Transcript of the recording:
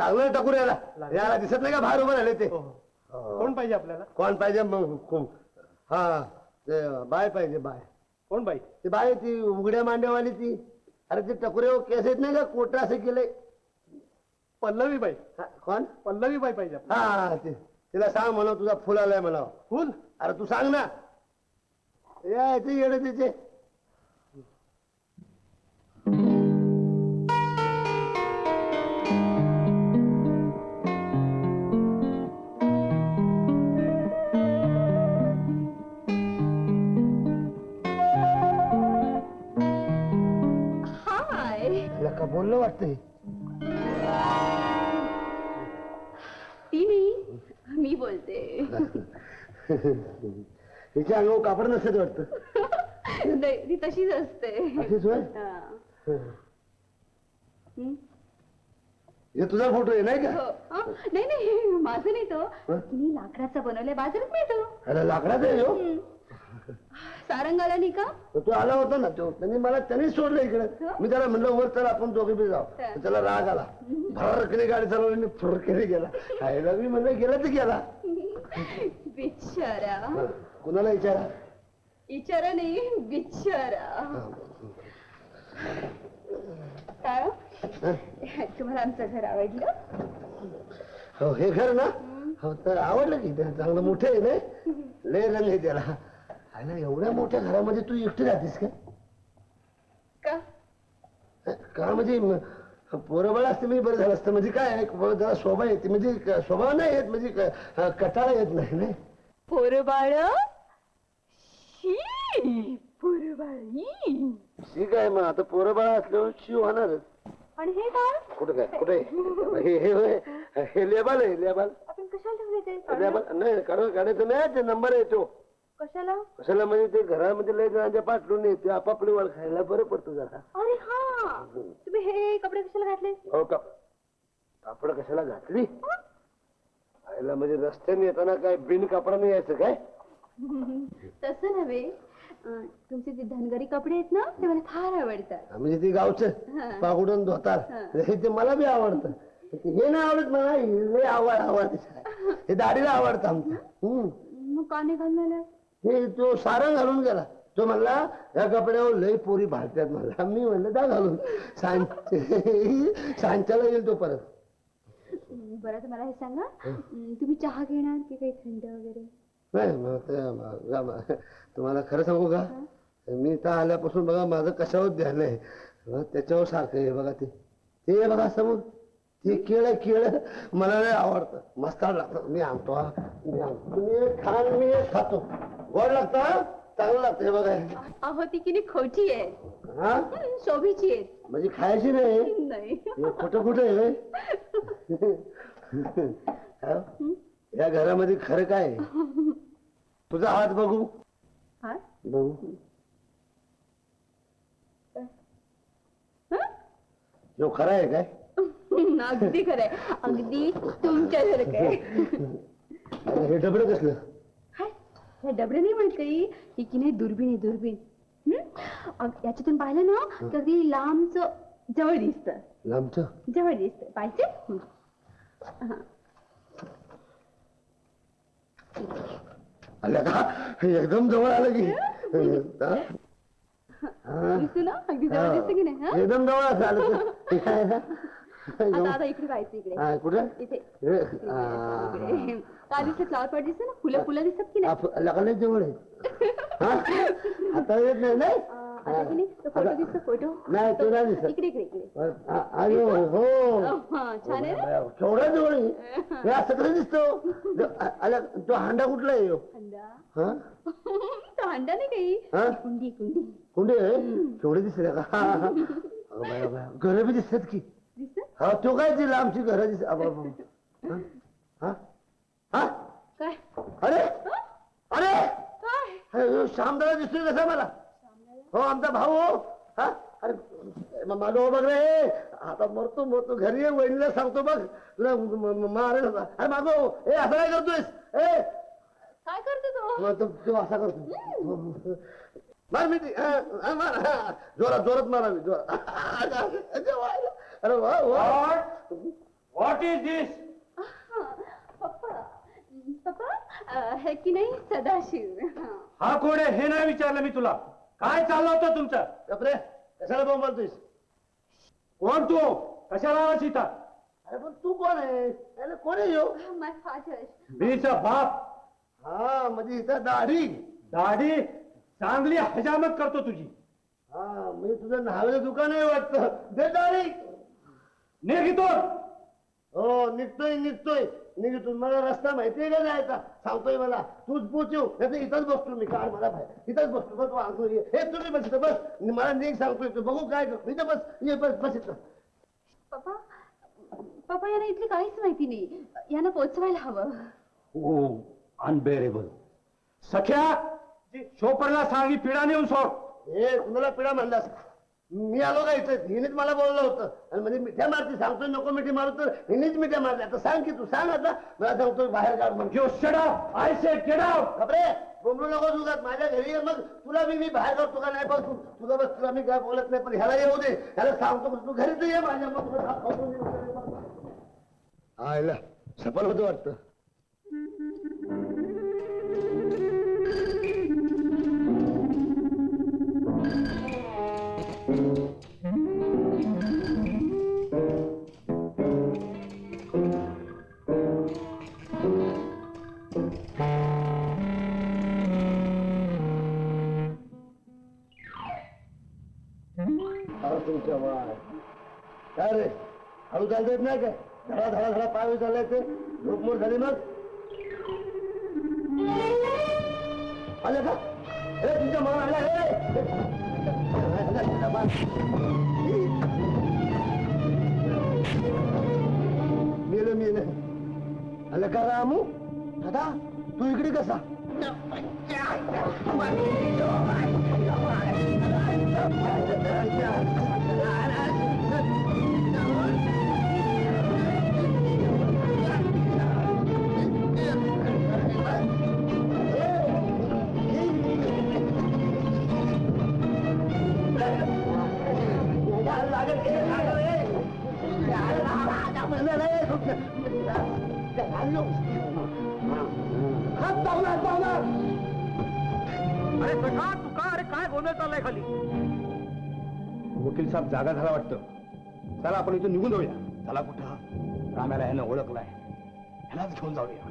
लागलं टाकून याला लागलं. याला दिसत नाही का बाहेर उभं राहिले ते? हो, हो. कोण पाहिजे आपल्याला? कोण पाहिजे? मग कोण? हा ते बाय पाहिजे बाय. कोण बाई? ती बाय ती उघड्या मांड्यावाली ती. अरे ते टकुरे केस येत नाही का? कोटा असं केलंय पल्लवी बाई. हा, कोण? पल्लवी बाई पाहिजे आपल्याला. हा ते तिला सांग म्हणा तुझा फुल आलाय म्हणा फुल? अरे तू सांग ना. यायचं येडे तिचे. का बोललं वाटतंय? ती नाही मी बोलते. हिच्या अंगावर कापड नसत वाटतं. नाही, ती तशीच असते. अशीच होय? हा. हं? हे? तुझा फोटो आहे नाही का? हो. नाही नाही माझं नाही तो. हं? तिने लाकडाचा बनवलाय बाजारात मिळतो. अरे लाकडाचा आहे ह्यो. सारंग आला नाही का? तर तू आला होता ना तो. त्यांनी मला त्यांनीच सोडलं इकडे. हो? मी त्याला म्हणलं वर चला आपण दोघे बी जाऊ. तर त्याला राग आला. फरकने गाडी चालवली आणि फरकने गेला. खायला मी म्हणलं गेला तर गेला. बिचारा. कुणाला विचारा बिचारा नाही बिचारा. काय? हं? तुम्हाला आमचं घर आवडलं? हो हे घर ना? हो तर आवडलं की ते चांगलं मोठं आहे ना? लय रंग आहे त्याला. अरे एवढ्या मोठ्या घरामध्ये तू एकटी राहतेस का? का? का म्हणजे म- पोरं बाळ असते म्हणजे बरं झालं असतं. म्हणजे काय जरा स्वभाव येते. म्हणजे क- स्वभाव नाही येत म्हणजे क- कटाळा येत नाही नाही पोर बाळ? पोर बाळी ठीक आहे मग. आता पोरं बाळ असल्यावर शिव होणारच आणि हे काय कुठं काय? कुठे? हे हे होय हे लेबल आहे लेबल. आपण कशाला ठेवले ते? लेबल? नाही काढून काढायचं नाही. ते नंबर आहे तो. कशाला? कशाला म्हणजे ते घरामध्ये लय जणांच्या पाठवून येते आपापली वळ खायला बरं पडतो जरा. अरे हा! तुम्ही हे कपडे कशाला घातले? हो का? कापड कशाला घातली? खायला म्हणजे रस्त्याने येताना काय बिन कपडाने यायचं काय? तसं नव्हे. अं, तुमचे जे धनगरी कपडे आहेत ना ते मला फार आवडतात. म्हणजे ते गावचं पागुडून धोतात हे. ते मला बी आवडतं. हे नाही आवडत मला हे लय आवड आवड हे दाढीला आवडतं आमचं. हम्म. मग का नाही घालून हे तो सारंग घालून गेला. तो म्हणला या कपड्यावर लय पोरी भालत्यात मला. मी म्हणलं जा घालून. सांच्याला येईल तो परत. बरं तर मला हे सांगा. तुम्ही चहा घेणार की काही थंड वगैरे? नाही मग ते तुम्हाला खरं सांगू का? मी इथं आल्यापासून बघा माझं कशावर ध्यान नाही. हं, त्याच्यावर सारखं आहे बघा ते. ते बघा समोर. ते केळ केळ मला लय आवडतं. मस्त लागतं मी आणतो हा. मी आणतो. तुम्ही एक खा आणि मी एक खातो. गोड लागतं हा? चांगलं लागतं हे बघा. अहो ती किती खोटी आहे. हा? हं, शोभीची आहे. म्हणजे खायची नाही? नाही. हे खोटं खोटं आहे? होय? हा? या घरामध्ये खरं काय आहे? तुझा हात बघू. हा बघू. हं? जो खरा आहे काय? अगदी खरंय अगदी अरे हे डबडं कसलं? हे डबडे नाही म्हणत काही? ही की नाही दुर्बीण आहे दुर्बीण. हं? अग- याच्यातून पाहिलं ना तर अगदी लांबच जवळ दिसत. लांबचं? जवळ दिसत. पाहिजे? हं. आल्या का? हे एकदम जवळ आलं की. हा? दिसतो ना? अगदी जवळ दिसत की नाही हं? एकदम जवळ असं आलं तर. हे काय आहे? आता आता इकडे पाहायचं इकडे कुठं? इथे. इकडे. इकडे. काय दिसत फ्लावर पॉट दिसत ना? फुलं फुलं दिसत की नाही? जवळ आहे. हा? आता येत नाही नाही अं, आता की नाही? तो फोटो दिसतो फोटो नाही तो नाही दिसत. इकडे इकडे इकडे. आ- अरे हो. हा छान आहे ना? केवढा जवळ आहे. हे असं कसं दिसतो? ज- तो हांडा कुठला आहे ह्यो? हंडा? हा? तो हंडा नाही काही? हा? कुंडी कुंडी. कुंडे केवढे दिसले का. अगं बाया, बाया. घरं बी दिसतात की. हा तो काय ती लांबची घरं दिसत अबा, अबा. हा? हा? हा? काय? अरे! अरे! काय? दिसतोय कसा मला? हो आमचा भाऊ. हो. हा अरे मालो बघ रे. आता मरतो मरतो. घरी ये वहिनीला सांगतो बघ. तुला मारेल. अरे मागो. ए असं काय करतोयस? ए! काय करतो तो? मग तो तो असा करतो. मार मी. हा, हा, हा. जोरात जोरात मारा मी जोरात अरे वा वा. व्हॉट इज दिस पप्पा पप्पा अं, हे की नाही सदाशिव? हा. हा कोण आहे हे नाही विचारलं मी तुला. काय चाललं होतं तुमचं? बापरे कशाला बोंब बोलतोयस कोण तू? कशाला आलास इथं? अरे पण तू कोण आहे? अरे कोण आहे ह्यो? माय फादर मीचा बाप. हा म्हणजे इथं दाढी. दाढी? चांगली हजामत करतो तुझी. हा म्हणजे तुझं नावेचं दुकान आहे वाटतं. दे दाढी. निघितोर हो निघतोय निघतोय. निघतून मला रस्ता माहितीये का जायचा सांगतोय मला. तूच पोचव नाही तर इथंच बसतो मी. काय मला बाहेर. इथंच बसतो. बस वांगतो हे तुम्ही बस इथं बस. मला निघ सांगतोय तू. बघू काय करतो. इथं बस. ये बस बस इथं. पप्पा पप्पा यांना इथली काहीच माहिती नाही. यांना पोचवायला हवं. ओ अनबेरेबल सख्या शोपरला सांगी पिढा नेऊन सोड. हे कुणाला पिढा म्हणलास? मी आलो का इथं? हिनेच मला बोललं होतं. आणि म्हणजे मिठ्या मारती सांगतोय नको मिठी मारू तर हिनेच मिठ्या मारल्या. आता सांग की तू सांग आता. मला सांगतोय बाहेर काढ म्हणून. यू आय सेड आउट खबरे बोंबलू नको तुझ्यात माझ्या घरी ये मग. तुला मी मी बाहेर काढतो का नाही तू तुझं बस तुला मी काय बोलत नाही पण ह्याला येऊ दे. ह्याला सांगतो तू घरी तर ये माझ्या मग. आयला सफल होतं वाटतं. काय रे? हळू चालता येत नाही काय? धडा धडा धडा पाय चाललाय ते. झोपमोड झाली मग. आले का? हे तुमच्या मला आला हे मेलं मेलं. आलं का रामू? दादा तू इकडे कसा? अरे सखा तू का अरे काय गोंधळ चाललाय खाली वकील साहेब जागा झाला वाटतं. चला आपण इथून निघून जाऊया. चला कुठं? राम्याला ह्यानं ओळखलाय. ह्यालाच घेऊन जाऊया.